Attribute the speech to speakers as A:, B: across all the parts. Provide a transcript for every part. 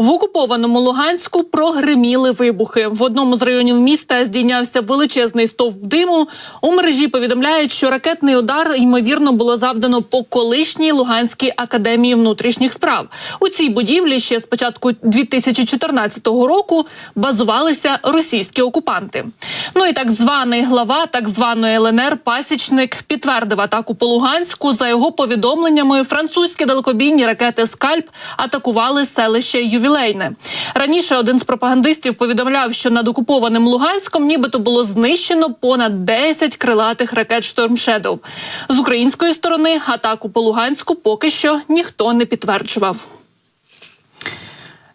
A: В окупованому Луганську прогриміли вибухи. В одному з районів міста здійнявся величезний стовп диму. У мережі повідомляють, що ракетний удар ймовірно було завдано по колишній Луганській академії внутрішніх справ. У цій будівлі ще з початку 2014 року базувалися російські окупанти. Ну і так званий глава так званої ЛНР Пасічник підтвердив атаку по Луганську. За його повідомленнями, французькі далекобійні ракети Скальп атакували селище Ювілейне. Раніше один з пропагандистів повідомляв, що над окупованим Луганськом нібито було знищено понад 10 крилатих ракет Шторм Шедоу. З української сторони атаку по Луганську поки що ніхто не підтверджував.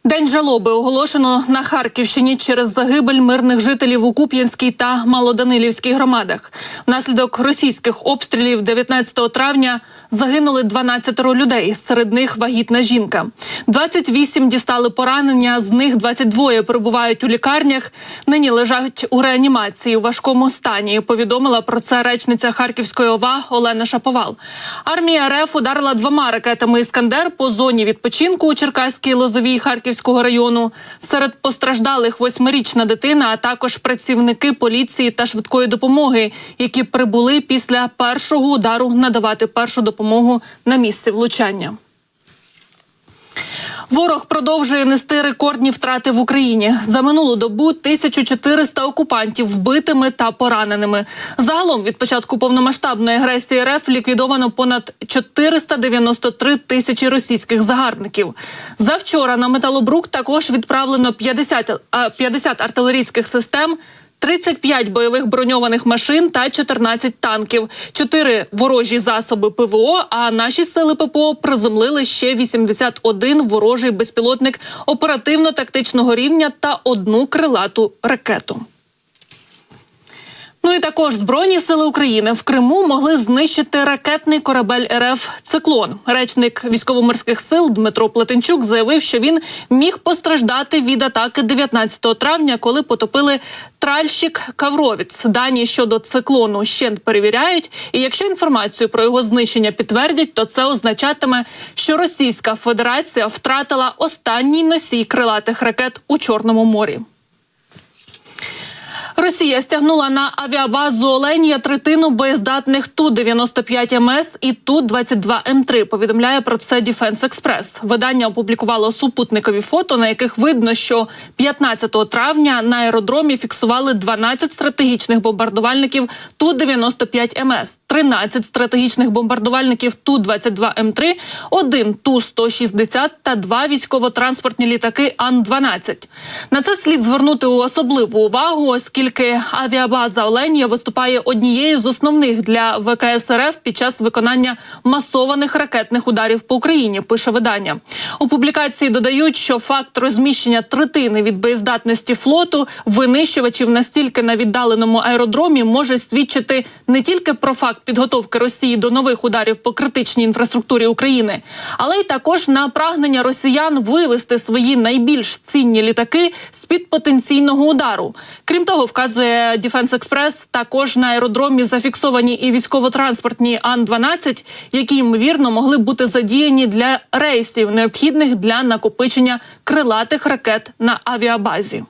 A: День жалоби оголошено на Харківщині через загибель мирних жителів у Куп'янській та Малоданилівській громадах. Внаслідок російських обстрілів 19 травня загинули 12 людей. Серед них вагітна жінка. 28 дістали поранення. З них 22 перебувають у лікарнях. Нині лежать у реанімації у важкому стані. Повідомила про це речниця Харківської ОВА Олена Шаповал. Армія РФ ударила двома ракетами Іскандер по зоні відпочинку у Черкаській Лозовій Харківського району. Серед постраждалих восьмирічна дитина, а також працівники поліції та швидкої допомоги, які прибули після першого удару надавати першу допомогу на місці влучання. Ворог продовжує нести рекордні втрати в Україні. За минулу добу 1400 окупантів вбитими та пораненими. Загалом від початку повномасштабної агресії РФ ліквідовано понад 493 тисячі російських загарбників. Завчора на металобрук також відправлено 50, а, 50 артилерійських систем. 35 бойових броньованих машин та 14 танків, 4 ворожі засоби ПВО. А наші сили ППО приземлили ще 81 ворожий безпілотник оперативно-тактичного рівня та одну крилату ракету. Ну і також збройні сили України в Криму могли знищити ракетний корабель РФ Циклон. Речник військово-морських сил Дмитро Плетенчук заявив, що він міг постраждати від атаки 19 травня, коли потопили тральщик Кавровіц. Дані щодо циклону ще перевіряють. І якщо інформацію про його знищення підтвердять, то це означатиме, що Російська Федерація втратила останній носій крилатих ракет у Чорному морі. Росія стягнула на авіабазу Оленія третину боєздатних Ту-95 МС і Ту-22 М3. Повідомляє про це Defense Express. Видання опублікувало супутникові фото, на яких видно, що 15 травня на аеродромі фіксували 12 стратегічних бомбардувальників Ту-95 МС, 13 стратегічних бомбардувальників Ту-22 М3, один Ту-160 та два військово-транспортні літаки Ан-12. На це слід звернути особливу увагу, оскільки авіабаза Оленія виступає однією з основних для ВКС РФ під час виконання масованих ракетних ударів по Україні. Пише видання у публікації. Додають, що факт розміщення третини від боєздатності флоту винищувачів настільки на віддаленому аеродромі може свідчити не тільки про факт підготовки Росії до нових ударів по критичній інфраструктурі України, але й також на прагнення росіян вивести свої найбільш цінні літаки з під потенційного удару. Крім того, вказує Defense Express, також на аеродромі зафіксовані і військово-транспортні Ан-12, які ймовірно могли бути задіяні для рейсів, необхідних для накопичення крилатих ракет на авіабазі.